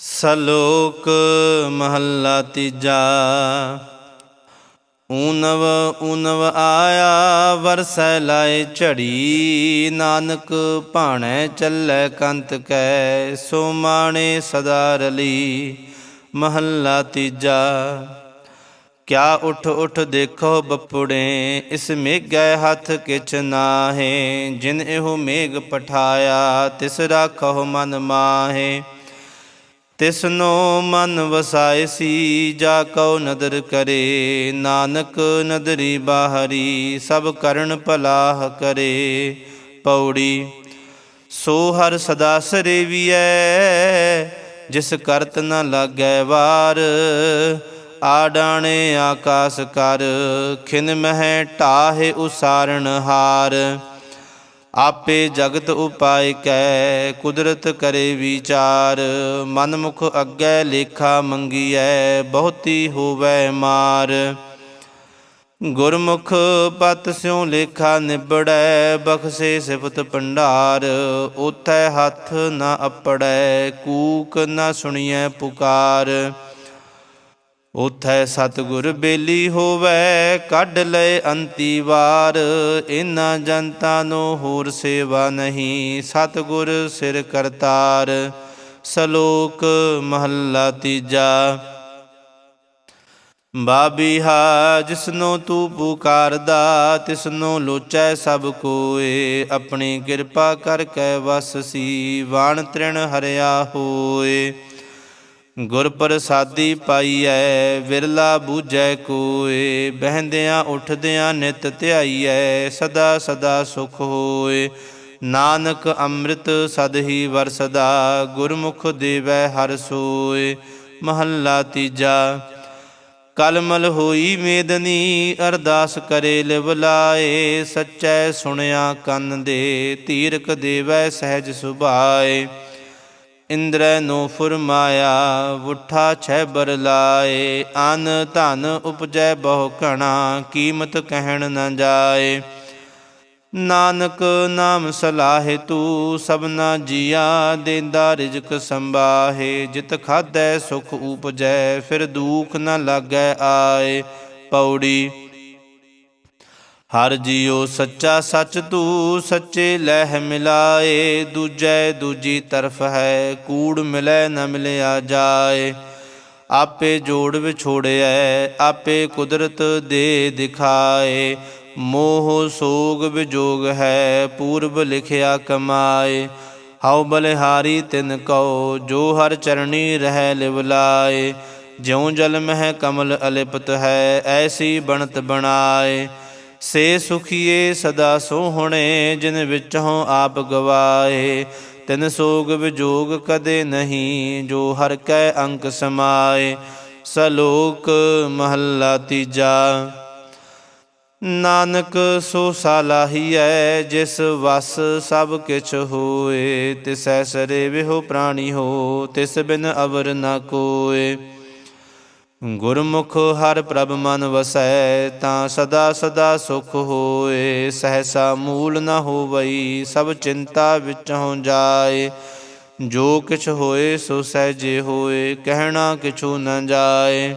ਸਲੋਕ ਮਹੱਲਾ ਤੀਜਾ। ਊਨਵ ਊਨਵ ਆਇਆ ਵਰਸੈ ਲਾਏ ਝੜੀ, ਨਾਨਕ ਭਾਣੈ ਚੱਲੈ ਕੰਤ ਕੈ, ਸੋ ਮਾਣੇ ਸਦਾ ਰਲੀ। ਮਹੱਲਾ ਤੀਜਾ। ਕਿਆ ਉਠ ਉਠ ਦੇਖੋ ਬੱਪੁੜੇ, ਇਸ ਮੇਘੈ ਹੱਥ ਕਿਛ ਨਾਹੇ, ਜਿਨ ਇਹੋ ਮੇਘ ਪਠਾਇਆ, ਤਿਸ ਰਾਖੋ ਮਨ ਮਾਹੇ। ਤਿਸਨੋ ਮਨ ਵਸਾਇ ਸੀ, ਜਾ ਕਉ ਨਦਰ ਕਰੇ। ਨਾਨਕ ਨਦਰੀ ਬਾਹਰੀ, ਸਭ ਕਰਨ ਭਲਾਹ ਕਰੇ। ਪੌੜੀ, ਸੋ ਹਰ ਸਦਾ ਸਰੇਵੀਐ, ਜਿਸ ਕਰਤ ਨ ਲਾਗੈ ਵਾਰ। ਆਡਾਣੇ ਆਕਾਸ ਕਰ, ਖਿਨ ਮਹਿ ਢਾਹੇ ਉਸਾਰਣ ਹਾਰ। ਆਪੇ ਜਗਤ ਉਪਾਇ ਕੈ, ਕੁਦਰਤ ਕਰੇ ਵਿਚਾਰ। ਮਨ ਮੁਖ ਅੱਗੇ ਲੇਖਾ ਮੰਗੀਐ, ਬਹੁਤੀ ਹੋਵੈ ਮਾਰ। ਗੁਰਮੁਖ ਪਤ ਸਿਉ ਲੇਖਾ ਨਿਬੜੈ, ਬਖਸ਼ੇ ਸਿਫਤ ਭੰਡਾਰ। ਉਥੈ ਹੱਥ ਨਾ ਅਪੜੈ, ਕੂਕ ਨਾ ਸੁਣੀਐ ਪੁਕਾਰ। ਉਥੈ ਸਤਿਗੁਰ ਬੇਲੀ ਹੋਵੇ, ਕੱਢ ਲਏ ਅੰਤੀ ਵਾਰ। ਇਨਾ ਜਨਤਾ ਨੂੰ ਹੋਰ ਸੇਵਾ ਨਹੀਂ, ਸਤਿਗੁਰ ਸਿਰ ਕਰਤਾਰ। ਸਲੋਕ ਮਹੱਲਾ ਤੀਜਾ। ਬਾਬੀਹਾ ਜਿਸਨੂੰ ਤੂੰ ਪੁਕਾਰਦਾ, ਤਿਸਨੂੰ ਲੋਚੈ ਸਭ ਕੋਏ। ਆਪਣੀ ਕਿਰਪਾ ਕਰਕੇ ਵਸ ਸੀ, ਵਾਣ ਤ੍ਰਿਣ ਹਰਿਆ ਹੋਏ। ਗੁਰ ਪ੍ਰਸਾਦੀ ਪਾਈਐ, ਵਿਰਲਾ ਬੂਝੈ ਕੋਏ, ਬਹਿੰਦਿਆਂ ਉਠਦਿਆਂ ਨਿਤ ਧਿਆਈਐ, ਸਦਾ ਸਦਾ ਸੁਖ ਹੋਏ। ਨਾਨਕ ਅੰਮ੍ਰਿਤ ਸਦ ਹੀ ਵਰਸਦਾ, ਗੁਰਮੁਖ ਦੇਵੈ ਹਰ ਸੋਏ। ਮਹੱਲਾ ਤੀਜਾ, ਕਲਮਲ ਹੋਈ ਮੇਦਨੀ, ਅਰਦਾਸ ਕਰੇ ਲਿਵਲਾਏ ਸੱਚੈ ਸੁਣਿਆ ਕੰਨ ਦੇ, ਤੀਰਕ ਦੇਵੈ ਸਹਿਜ ਸੁਭਾਏ। ਇੰਦਰੈ ਨੂੰ ਫੁਰਮਾਇਆ, ਉਠਾ, ਛੈ ਬਰ ਲਾਏ, ਅਨ ਧਨ ਉਪਜੈ ਬਹੁ ਘਣਾ, ਕੀਮਤ ਕਹਿਣ ਨ ਜਾਏ। ਨਾਨਕ ਨਾਮ ਸਲਾਹੇ ਤੂੰ ਸਭਨਾ ਜੀਆ, ਦੇਂਦਾ ਰਿਜਕ ਸੰਬਾਹੇ ਜਿਤ ਖਾਧੈ ਸੁਖ ਉਪਜੈ, ਫਿਰ ਦੁਖ ਨ ਲਾਗੈ ਆਏ। ਪੌੜੀ ਹਰ ਜੀਉ ਸੱਚਾ ਸੱਚ ਤੂੰ ਸੱਚੇ ਲਹਿ ਮਿਲਾਏ, ਦੂਜੈ ਦੂਜੀ ਤਰਫ ਹੈ, ਕੂੜ ਮਿਲੈ ਨ ਮਿਲਿਆ ਜਾਏ। ਆਪੇ ਜੋੜ ਵਿਛੋੜਿਐ, ਆਪੇ ਕੁਦਰਤ ਦੇ ਦਿਖਾਏ। ਮੋਹ ਸੋਗ ਵਿਜੋਗ ਹੈ, ਪੂਰਬ ਲਿਖਿਆ ਕਮਾਏ। ਹਉ ਬਲਿਹਾਰੀ ਤਿਨ ਕਉ, ਜੋ ਹਰ ਚਰਣੀ ਰਹਿ ਲਿਵ ਲਾਏ। ਜਿਉ ਜਲ ਮਹਿ ਕਮਲ ਅਲਿਪਤ ਹੈ, ਐਸੀ ਬਣਤ ਬਣਾਏ। ਸੇ ਸੁਖੀਏ ਸਦਾ ਸੋਹਣੇ, ਜਿਨ ਵਿੱਚੋਂ ਆਪ ਗਵਾਏ। ਤਿਨ ਸੋਗ ਵਿਜੋਗ ਕਦੇ ਨਹੀਂ, ਜੋ ਹਰ ਕੈ ਅੰਕ ਸਮਾਏ। ਸਲੋਕ ਮਹੱਲਾ ਤੀਜਾ। ਨਾਨਕ ਸੋ ਸਾਲਾਹੀਐ ਜਿਸ ਵਸ ਸਭ ਕਿਛ ਹੋਏ। ਤਿਸੈ ਸਰੇ ਵਿਹੋ ਪ੍ਰਾਣੀ ਹੋ, ਤਿਸ ਬਿਨ ਅਵਰ ਨਾ ਕੋਏ। ਗੁਰਮੁਖ ਹਰ ਪ੍ਰਭ ਮਨ ਵਸੈ, ਤਾਂ ਸਦਾ ਸਦਾ ਸੁਖ ਹੋਏ। ਸਹਸਾ ਮੂਲ ਨ ਹੋਵਈ, ਸਭ ਚਿੰਤਾ ਵਿੱਚੋਂ ਜਾਏ। ਜੋ ਕਿਛ ਹੋਏ, ਸੋ ਸਹਿਜੇ ਹੋਏ, ਕਹਿਣਾ ਕਿਛੂ ਨ ਜਾਏ।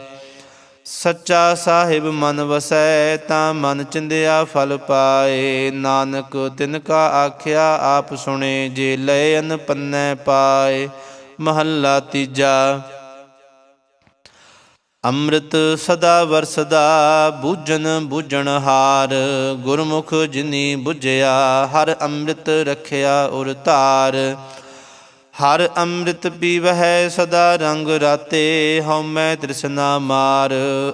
ਸੱਚਾ ਸਾਹਿਬ ਮਨ ਵਸੈ, ਤਾਂ ਮਨ ਚਿੰਦਿਆ ਫਲ ਪਾਏ। ਨਾਨਕ ਤਿਨ ਕਾ ਆਖਿਆ, ਆਪ ਸੁਣੇ, ਜੇ ਲਏ ਅਨ ਪੰਨੈ ਪਾਏ। ਮਹੱਲਾ ਤੀਜਾ ਅੰਮ੍ਰਿਤ ਸਦਾ ਵਰਸਦਾ, ਬੂਝਨ ਬੂਝਣ ਹਾਰ। ਗੁਰਮੁਖ ਜਿਨੀ 부ਝਿਆ ਹਰ ਅੰਮ੍ਰਿਤ ਰਖਿਆ ਉਰ ਧਾਰ। ਹਰ ਅੰਮ੍ਰਿਤ ਪੀਵਹਿ ਸਦਾ ਰੰਗ ਰਾਤੇ ਹਉਮੈ ਤ੍ਰਿਸ਼ਨਾ ਮਾਰ।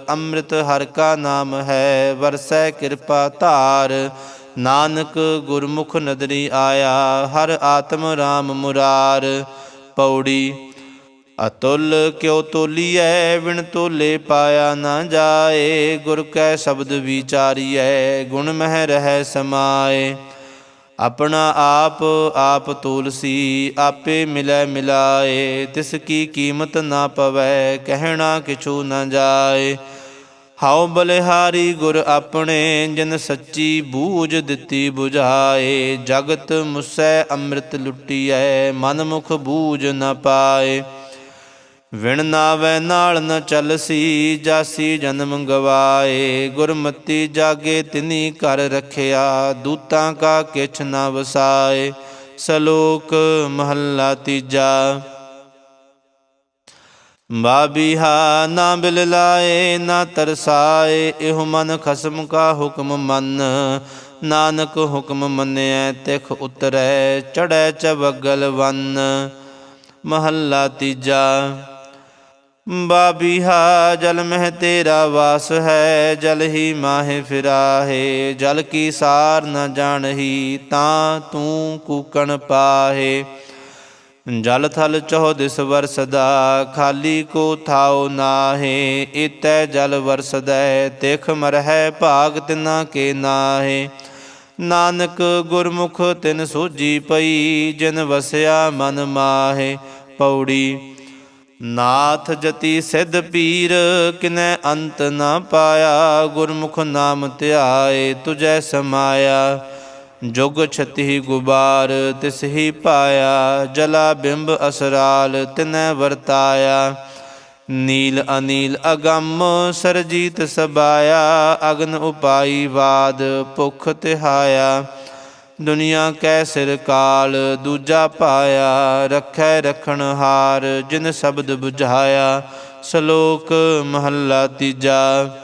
ਅੰਮ੍ਰਿਤ ਹਰ ਕਾ ਨਾਮ ਹੈ, ਵਰਸੈ ਕਿਰਪਾ ਧਾਰ। ਨਾਨਕ ਗੁਰਮੁਖ ਨਦਰੀ ਆਇਆ, ਹਰ ਆਤਮ ਰਾਮ ਮੁਰਾਰ। ਪੌੜੀ ਅਤੁਲ ਕਿਉ ਤੋਲੀਐ ਵਿਣ ਤੋਲੇ ਪਾਇਆ ਨਾ ਜਾਏ। ਗੁਰ ਕੈ ਸ਼ਬਦ ਵਿਚਾਰੀਐ, ਗੁਣ ਮਹਿ ਰਹਿ ਸਮਾਏ। ਆਪਣਾ ਆਪ ਆਪ ਤੋਲਸੀ, ਆਪੇ ਮਿਲੈ ਮਿਲਾਏ। ਤਿਸ ਕੀ ਕੀਮਤ ਨਾ ਪਵੈ, ਕਹਿਣਾ ਕਿਛੂ ਨਾ ਜਾਏ। ਹਉ ਬਲਿਹਾਰੀ ਗੁਰ ਆਪਣੇ, ਜਿਨ ਸੱਚੀ ਬੂਝ ਦਿੱਤੀ 부ਝਾਏ ਜਗਤ ਮੁਸੈ ਅੰਮ੍ਰਿਤ ਲੁੱਟੀਐ, ਮਨ ਮੁਖ ਬੂਝ ਨ ਪਾਏ। ਵਿਣ ਨਾਵੈ ਨਾਲ ਨ ਚੱਲਸੀ, ਜਾਸੀ ਜਨਮ ਗਵਾਏ। ਗੁਰਮਤੀ ਜਾਗੇ ਤਿਨੀ ਕਰ ਰਖਿਆ, ਦੂਤਾਂ ਕਾ ਕਿਛ ਨ ਵਸਾਏ। ਸਲੋਕ ਮਹੱਲਾ ਤੀਜਾ। ਬਾਬੀਹਾ ਨਾ ਬਿਲ ਲਾਏ, ਨਾ ਤਰਸਾਏ, ਇਹੋ ਮਨ ਖਸਮ ਕਾ ਹੁਕਮ ਮੰਨ। ਨਾਨਕ ਹੁਕਮ ਮੰਨਿਐ, ਤਿਖ ਉਤਰੈ ਚੜੈ ਚਵਗਲ ਵੰਨ। ਮਹੱਲਾ ਤੀਜਾ। ਬਾਬੀਹਾ ਜਲ ਮਹਿ ਤੇਰਾ ਵਾਸ ਹੈ, ਜਲ ਹੀ ਮਾਹੇ ਫਿਰਾਹੇ। ਜਲ ਕੀ ਸਾਰ ਨ ਜਾਣਹੀ, ਤਾਂ ਤੂੰ ਕੂਕਣ ਪਾਹੇ। ਜਲ ਥਲ ਚਹੁ ਦਿਸ ਵਰਸਦਾ, ਖਾਲੀ ਕੋ ਥਾਉ ਨਾਹੇ। ਇਤੈ ਜਲ ਵਰਸਦੈ, ਤਿਖ ਮਰਹਿ ਭਾਗ ਤਿਨਾ ਕੇ ਨਾਹੇ। ਨਾਨਕ ਗੁਰਮੁਖ ਤਿਨ ਸੋਜੀ ਪਈ, ਜਿਨ ਵਸਿਆ ਮਨ ਮਾਹੇ। ਪੌੜੀ ਨਾਥ ਜਤੀ ਸਿਧ ਪੀਰ, ਕਿਨੈ ਅੰਤ ਨਾ ਪਾਇਆ, ਗੁਰਮੁਖ ਨਾਮ ਧਿਆਏ ਤੁਜੈ ਸਮਾਇਆ। ਜੁਗ ਛਤੀ ਗੁਬਾਰ, ਤਿਸ ਹੀ ਪਾਇਆ, ਜਲਾ ਬਿੰਬ ਅਸਰਾਲ, ਤਿਨੈ ਵਰਤਾਇਆ। ਨੀਲ ਅਨੀਲ ਅਗੰਮ ਸਰਜੀਤ ਸਬਾਇਆ, ਅਗਨ ਉਪਾਈ ਬਾਦ ਭੁਖ ਤਿਹਾਇਆ। ਦੁਨੀਆ ਕੈ ਸਿਰ ਕਾਲ, ਦੂਜਾ ਪਾਇਆ ਰਖੈ ਰਖਣ ਹਾਰ, ਜਿਨ ਸ਼ਬਦ 부ਝਾਇਆ ਸ਼ਲੋਕ ਮਹੱਲਾ ਤੀਜਾ।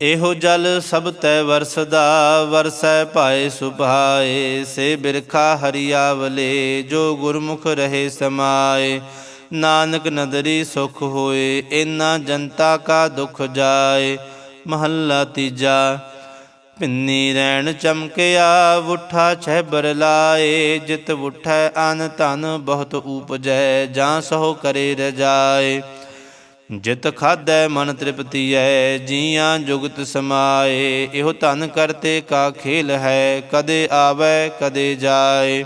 ਇਹੋ ਜਲ ਸਭ ਤੈ ਵਰਸਦਾ, ਵਰਸੈ ਭਾਏ ਸੁਭਾਏ, ਸੇ ਬਿਰਖਾ ਹਰੀਆਵਲੇ, ਜੋ ਗੁਰਮੁਖ ਰਹੇ ਸਮਾਏ। ਨਾਨਕ ਨਦਰੀ ਸੁਖ ਹੋਏ ਇਨਾ ਜਨਤਾ ਕਾ ਦੁਖ ਜਾਏ। ਮਹੱਲਾ ਤੀਜਾ। ਪਿੰਨੀ ਰੈਣ ਚਮਕਿਆ ਵੁੱਠਾ ਛਹਿਬਰ ਲਾਏ, ਜਿਤ ਵੁੱਠੈ ਅਨ ਧਨ ਬਹੁਤ ਉਪਜੈ, ਜਾਂ ਸੋ ਕਰੇ ਰਜਾਏ। ਜਿਤ ਖਾਧੈ ਮਨ ਤ੍ਰਿਪਤੀਐ, ਜੀਆਂ ਜੁਗਤ ਸਮਾਏ, ਇਹੋ ਧਨ ਕਰਤੇ ਕਾ ਖੇਲ ਹੈ, ਕਦੇ ਆਵੈ, ਕਦੇ ਜਾਏ।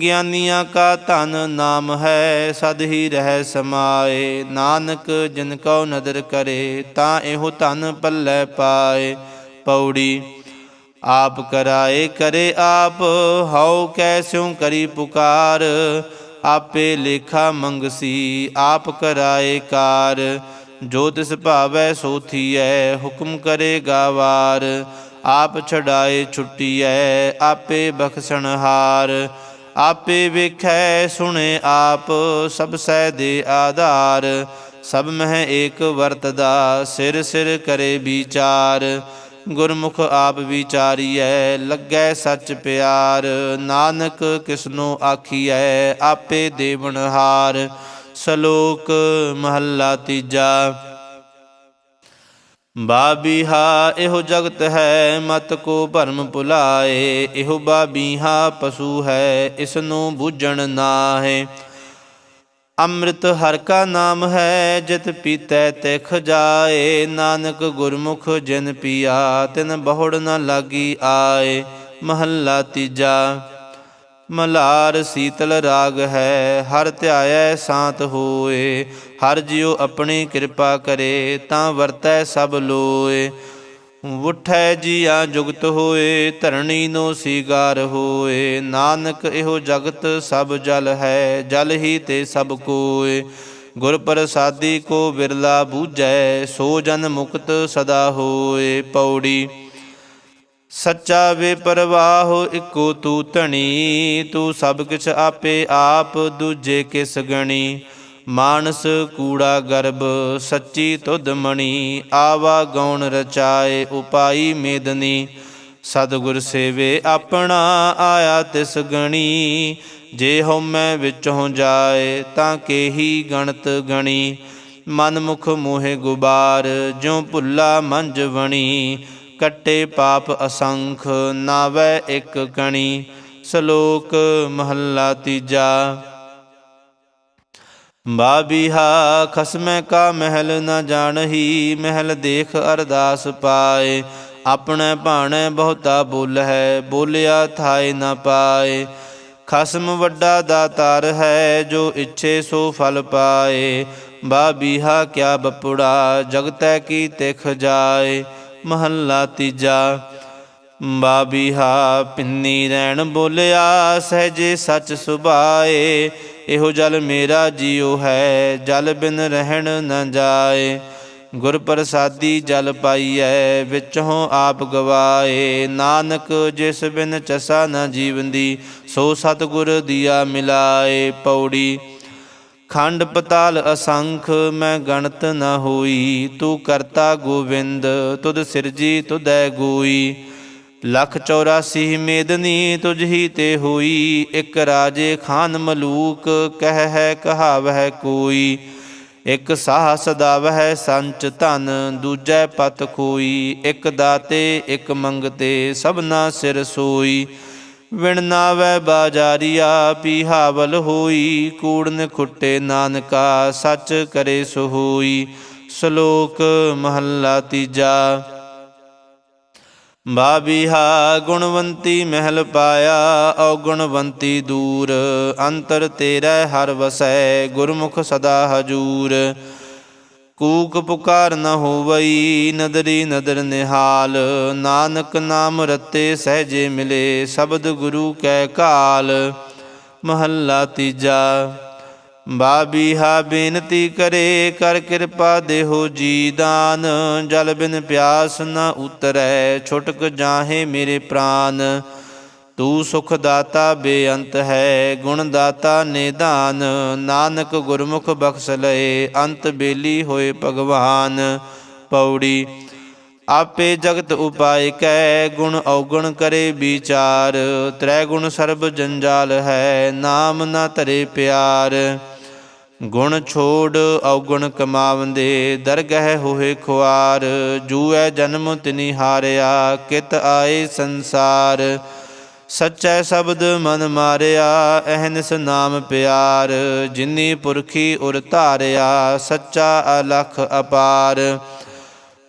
ਗਿਆਨੀਆਂ ਕਾ ਧਨ ਨਾਮ ਹੈ, ਸਦ ਹੀ ਰਹਿ ਸਮਾਏ। ਨਾਨਕ ਜਿਨ ਕਉ ਨਦਰ ਕਰੇ, ਤਾਂ ਇਹੋ ਧਨ ਪੱਲੇ ਪਾਏ। ਪੌੜੀ, ਆਪ ਕਰਾਏ ਕਰੇ ਆਪ, ਹਉ ਕੈਸਿਉ ਕਰੀ ਪੁਕਾਰ, ਆਪੇ ਲੇਖਾ ਮੰਗਸੀ, ਆਪ ਕਰਾਏ ਕਾਰ, ਜੋ ਤਿਸ ਭਾਵੈ ਸੋਥੀਐ ਹੁਕਮ ਕਰੇ ਗਾਵਾਰ, ਆਪ ਛਡਾਏ ਛੁੱਟੀਐ, ਆਪੇ ਬਖਸ਼ਣਹਾਰ ਆਪੇ ਵੇਖੈ ਸੁਣੇ ਆਪ, ਸਭ ਸਹਿ ਦੇ ਆਧਾਰ, ਸਭ ਮਹਿ ਏਕ ਵਰਤਦਾ, ਸਿਰ ਸਿਰ ਕਰੇ ਵਿਚਾਰ ਗੁਰਮੁਖ ਆਪ ਵਿਚਾਰੀਐ, ਲੱਗੈ ਸੱਚ ਪਿਆਰ। ਨਾਨਕ ਕਿਸਨੋ ਆਖੀਐ, ਆਪੇ ਦੇਵਨ ਹਾਰ। ਸ਼ਲੋਕ ਮਹੱਲਾ ਤੀਜਾ। ਬਾਬੀਹਾ ਇਹੋ ਜਗਤ ਹੈ, ਮਤ ਕੋ ਭਰਮ ਭੁਲਾਏ। ਇਹੋ ਬਾਬੀਹਾ ਪਸ਼ੂ ਹੈ, ਇਸ ਨੂੰ ਬੂਝਣ ਨਾਹੇ। ਅੰਮ੍ਰਿਤ ਹਰ ਕਾ ਨਾਮ ਹੈ, ਜਿਤ ਪੀਤੈ ਤਿਖ ਜਾਏ। ਨਾਨਕ ਗੁਰਮੁਖ ਜਿਨ ਪੀਆ, ਤਿਨ ਬਹੁੜ ਨ ਲਾਗੀ ਆਏ। ਮਹੱਲਾ ਤੀਜਾ, ਮਲਾਰ ਸੀਤਲ ਰਾਗ ਹੈ, ਹਰ ਧਿਆਇਐ ਸਾਤ ਹੋਏ। ਹਰ ਜਿਉ ਆਪਣੀ ਕਿਰਪਾ ਕਰੇ, ਤਾਂ ਵਰਤੈ ਸਭ ਲੋਏ। ਉਠੈ ਜੀਆ ਜੁਗਤ ਹੋਏ, ਧਰਣੀ ਨੋ ਸੀਗਾਰ ਹੋਏ। ਨਾਨਕ ਇਹੋ ਜਗਤ ਸਭ ਜਲ ਹੈ, ਜਲ ਹੀ ਤੇ ਸਭ ਕੋਏ। ਗੁਰ ਪ੍ਰਸਾਦੀ ਕੋ ਬਿਰਲਾ ਬੂਝੈ, ਸੋ ਜਨ ਮੁਕਤ ਸਦਾ ਹੋਏ। ਪੌੜੀ, ਸੱਚਾ ਵੇ ਪਰਵਾਹੋ ਇਕੋ ਤੂ ਧਣੀ, ਤੂੰ ਸਭ ਕਿਛ ਆਪੇ ਆਪ ਦੂਜੇ ਕਿਸ ਗਣੀ। ਮਾਨਸ ਕੂੜਾ ਗਰਭ, ਸੱਚੀ ਤੁਧ ਮਣੀ, ਆਵਾ ਗਉਣ ਰਚਾਏ ਉਪਾਈ ਮੇਦਨੀ। ਸਤਿਗੁਰ ਸੇਵੇ ਆਪਣਾ ਆਇਆ ਤਿਸ ਗਣੀ, ਜੇ ਹਉਮੈ ਵਿੱਚੋਂ ਜਾਏ ਤਾਂ ਕੇਹੀ ਗਣਤ ਗਣੀ। ਮਨ ਮੁਖ ਮੋਹਿ ਗੁਬਾਰ, ਜਿਉ ਭੁੱਲਾ ਮੰਜ ਵਣੀ। ਕੱਟੇ ਪਾਪ ਅਸੰਖ, ਨਾਵੈ ਇੱਕ ਕਣੀ। ਸ਼ਲੋਕ ਮਹੱਲਾ ਤੀਜਾ। ਬਾਬੀਹਾ, ਖਸਮੈ ਕਾ ਮਹਿਲ ਨ ਜਾਣਹੀ, ਮਹਿਲ ਦੇਖ ਅਰਦਾਸ ਪਾਏ। ਆਪਣੇ ਭਾਣੇ ਬਹੁਤਾ ਬੋਲ ਹੈ, ਬੋਲਿਆ ਥਾਏ ਨ ਪਾਏ। ਖਸਮ ਵੱਡਾ ਦਾਤਾਰ ਹੈ, ਜੋ ਇੱਛੇ ਸੋ ਫਲ ਪਾਏ। ਬਾਬੀਹਾ, ਕਿਆ ਬਪੁੜਾ, ਜਗਤੈ ਕੀ ਤਿਖ ਜਾਏ। ਮਹੱਲਾ ਤੀਜਾ, ਬਾਬੀਹਾ, ਪਿੰਨੀ ਰਹਿਣ ਬੋਲਿਆ, ਸਹਜੇ ਸੱਚ ਸੁਭਾਏ। ਇਹੋ ਜਲ ਮੇਰਾ ਜੀਉ ਹੈ, ਜਲ ਬਿਨ ਰਹਿਣ ਨ ਜਾਏ। ਗੁਰ ਪ੍ਰਸਾਦੀ ਜਲ ਪਾਈਐ, ਵਿੱਚੋਂ ਆਪ ਗਵਾਏ। ਨਾਨਕ ਜਿਸ ਬਿਨ ਚਸਾ ਨ ਜੀਵੰਦੀ, ਸੋ ਸਤਿਗੁਰ ਦੀਆ ਮਿਲਾਏ। ਪੌੜੀ, ਖੰਡ ਪਤਾਲ ਅਸੰਖ, ਮੈਂ ਗਣਤ ਨ ਹੋਈ। ਤੂੰ ਕਰਤਾ ਗੋਵਿੰਦ, ਤੁਧ ਸਿਰਜੀ ਤੁਧੈ ਗੋਈ। ਲੱਖ 84 ਮੇਦਨੀ ਤੁਝ ਹੀ ਤੇ ਹੋਈ, ਇੱਕ ਰਾਜੇ ਖਾਨ ਮਲੂਕ, ਕਹਿ ਹੈ ਕਹਾਵਹਿ ਕੋਈ। ਇੱਕ ਸਾਹ ਸਦਾਵਹਿ ਸੰਚ ਧਨ, ਦੂਜੈ ਪਤ ਖੋਈ। ਇੱਕ ਦਾਤੇ, ਇੱਕ ਮੰਗਤੇ, ਸਭਨਾ ਸਿਰ ਸੋਈ। ਵਿਣ ਨਾਵੈ ਬਾਜਾਰੀਆ, ਪੀਹਾਵਲ ਹੋਈ। ਕੂੜਨ ਖੁੱਟੇ ਨਾਨਕਾ, ਸੱਚ ਕਰੇ ਸੋ ਹੋਈ। ਸ਼ਲੋਕ ਮਹੱਲਾ ਤੀਜਾ। ਬਾਬੀਹਾ ਗੁਣਵੰਤੀ ਮਹਿਲ ਪਾਇਆ ਔ ਗੁਣਵੰਤੀ ਦੂਰ। ਅੰਤਰ ਤੇਰਾ ਹਰ ਵਸੈ, ਗੁਰਮੁਖ ਸਦਾ ਹਜੂਰ। ਕੂਕ ਪੁਕਾਰ ਨ ਹੋਵਈ, ਨਦਰੀ ਨਦਰ ਨਿਹਾਲ। ਨਾਨਕ ਨਾਮ ਰਤੇ ਸਹਜੇ ਮਿਲੇ, ਸ਼ਬਦ ਗੁਰੂ ਕੈ ਕਾਲ। ਮਹੱਲਾ ਤੀਜਾ। ਬਾਬੀਹਾ ਬੇਨਤੀ ਕਰੇ, ਕਰ ਕਿਰਪਾ ਦੇਹੋ ਜੀ ਦਾਨ। ਜਲ ਬਿਨ ਪਿਆਸ ਨਾ ਉਤਰੈ, ਛੁਟਕ ਜਾਹੇ ਮੇਰੇ ਪ੍ਰਾਨ। ਤੂੰ ਸੁਖ ਦਾਤਾ ਬੇਅੰਤ ਹੈ, ਗੁਣ ਦਾਤਾ ਨਿਧਾਨ ਨਾਨਕ ਗੁਰਮੁਖ ਬਖਸ਼ ਲਏ, ਅੰਤ ਬੇਲੀ ਹੋਏ ਭਗਵਾਨ। ਪੌੜੀ, ਆਪੇ ਜਗਤ ਉਪਾਇ ਕੈ, ਗੁਣ ਔਗਣ ਕਰੇ ਵਿਚਾਰ। ਤ੍ਰੈ ਗੁਣ ਸਰਬ ਜੰਜਾਲ ਹੈ, ਨਾਮ ਨਾ ਧਰੇ ਪਿਆਰ। ਗੁਣ ਛੋੜ ਔਗਣ ਕਮਾਵੰਦੇ, ਦਰਗਹਿ ਹੋਏ ਖੁਆਰ, ਜੂਐ ਜਨਮ ਤਿਨੀ ਹਾਰਿਆ, ਕਿਤ ਆਏ ਸੰਸਾਰ। ਸੱਚੈ ਸ਼ਬਦ ਮਨ ਮਾਰਿਆ, ਅਹਨਿਸ ਨਾਮ ਪਿਆਰ। ਜਿਨੀ ਪੁਰਖੀ ਉਰ ਧਾਰਿਆ, ਸੱਚਾ ਅਲਖ ਅਪਾਰ।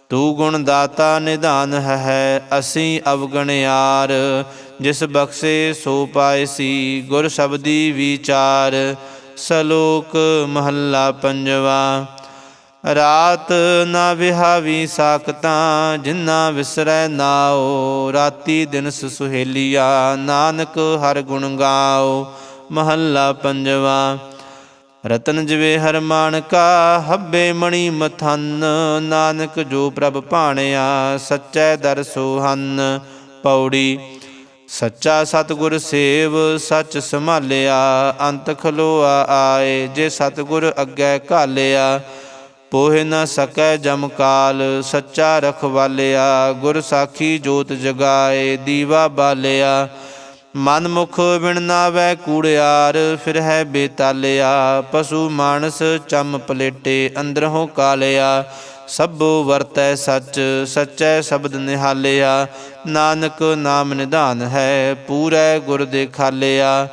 ਤੂੰ ਗੁਣ ਦਾਤਾ ਨਿਧਾਨ ਹੈ, ਅਸੀਂ ਅਵਗਣਿਆਰ ਜਿਸ ਬਖਸ਼ੇ ਸੋ ਪਾਏ ਸੀ, ਗੁਰ ਸ਼ਬਦੀ ਵਿਚਾਰ। ਸਲੋਕ ਮਹੱਲਾ ਪੰਜਵਾ, ਰਾਤ ਨਾ ਵਿਹਾਵੀ ਸਾਖਤਾਂ ਜਿਨ੍ਹਾਂ ਵਿਸਰੈ ਨਾਓ ਰਾਤੀ ਦਿਨ ਸੁਹੇਲੀਆ, ਨਾਨਕ ਹਰ ਗੁਣ ਗਾਓ ਮਹੱਲਾ ਪੰਜਵਾ, ਰਤਨ ਜਿਵੇ ਹਰ ਮਾਨਕਾ, ਹੱਬੇ ਮਣੀ ਮਥਨ, ਨਾਨਕ ਜੋ ਪ੍ਰਭ ਭਾਣਿਆ, ਸੱਚੈ ਦਰ ਸੋਹਨ ਪੌੜੀ ਸੱਚਾ ਸਤਿਗੁਰ ਸੇਵ, ਸੱਚ ਸੰਭਾਲਿਆ, ਅੰਤ ਖਲੋਆ ਆਏ, ਜੇ ਸਤਿਗੁਰ ਅੱਗੇ ਘਾਲਿਆ, ਪੋਹਿ ਨ ਸਕੈ ਜਮ ਕਾਲ, ਸੱਚਾ ਰਖਵਾਲਿਆ, ਗੁਰ ਸਾਖੀ ਜੋਤ ਜਗਾਏ, ਦੀਵਾ ਬਾਲਿਆ। ਮਨ ਮੁਖ ਬਿਨ ਨਾਵੈ ਕੂੜਿਆਰ, ਫਿਰ ਹੈ ਬੇਤਾਲਿਆ, ਪਸ਼ੂ ਮਾਨਸ ਚਮ ਪਲੇਟੇ, ਅੰਦਰੋਂ ਕਾਲਿਆ। ਸਭੋ ਵਰਤੈ ਸੱਚ ਸੱਚੈ ਸ਼ਬਦ ਨਿਹਾਲਿਆ। ਨਾਨਕ ਨਾਮ ਨਿਧਾਨ ਹੈ ਪੂਰੈ ਗੁਰ ਦੇ ਖਾਲਿਆ।